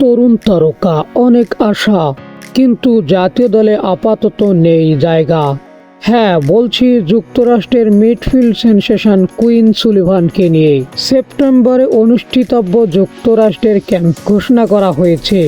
তরুণ তারকা, অনেক আশা। কিন্তু জাতীয় দলে আপাতত নেই জায়গা। হ্যাঁ বলছি যুক্তরাষ্ট্রের মিডফিল্ড সেনসেশন কুইন সুলিভানকে নিয়ে। সেপ্টেম্বরে অনুষ্ঠিতব্য যুক্তরাষ্ট্রের ক্যাম্প ঘোষণা করা হয়েছে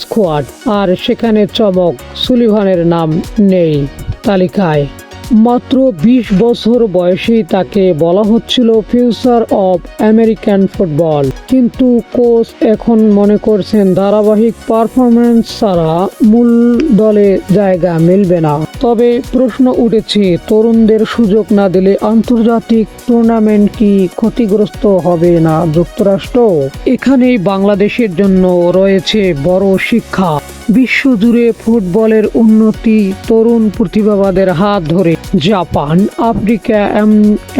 স্কোয়াড, আর সেখানে চমক সুলিভানের নাম নেই তালিকায়। মাত্র বিশ বছর বয়সেই তাকে বলা হচ্ছিল ফিউচার অব আমেরিকান ফুটবল। কিন্তু কোচ এখন মনে করছেন ধারাবাহিক পারফরমেন্স ছাড়া মূল দলে জায়গা মিলবে না। তবে প্রশ্ন উঠেছে, তরুণদের সুযোগ না দিলে আন্তর্জাতিক টুর্নামেন্ট কি ক্ষতিগ্রস্ত হবে না যুক্তরাষ্ট্র? এখানেই বাংলাদেশের জন্য রয়েছে বড় শিক্ষা। বিশ্বজুড়ে ফুটবলের উন্নতি, তরুণ প্রতিভাবাদের হাত ধরে। জাপান, আফ্রিকা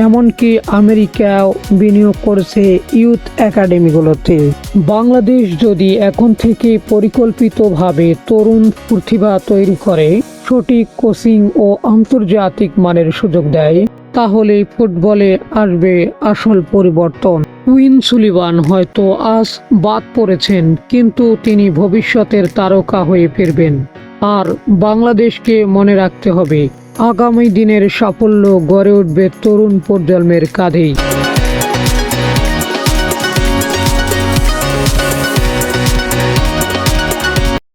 এমনকি আমেরিকাও বিনিয়োগ করেছে ইউথ একাডেমিগুলোতে। বাংলাদেশ যদি এখন থেকে পরিকল্পিতভাবে তরুণ প্রতিভা তৈরি করে, সঠিক কোচিং ও আন্তর্জাতিক মানের সুযোগ দেয় তাহলে ফুটবলে আসবে আসল পরিবর্তন। উইন সুলিভান হয়তো আজ বাদ পড়েছেন, কিন্তু তিনি ভবিষ্যতের তারকা হয়ে ফিরবেন। আর বাংলাদেশকে মনে রাখতে হবে, আগামী দিনের সাফল্য গড়ে উঠবে তরুণ প্রজন্মের কাঁধেই।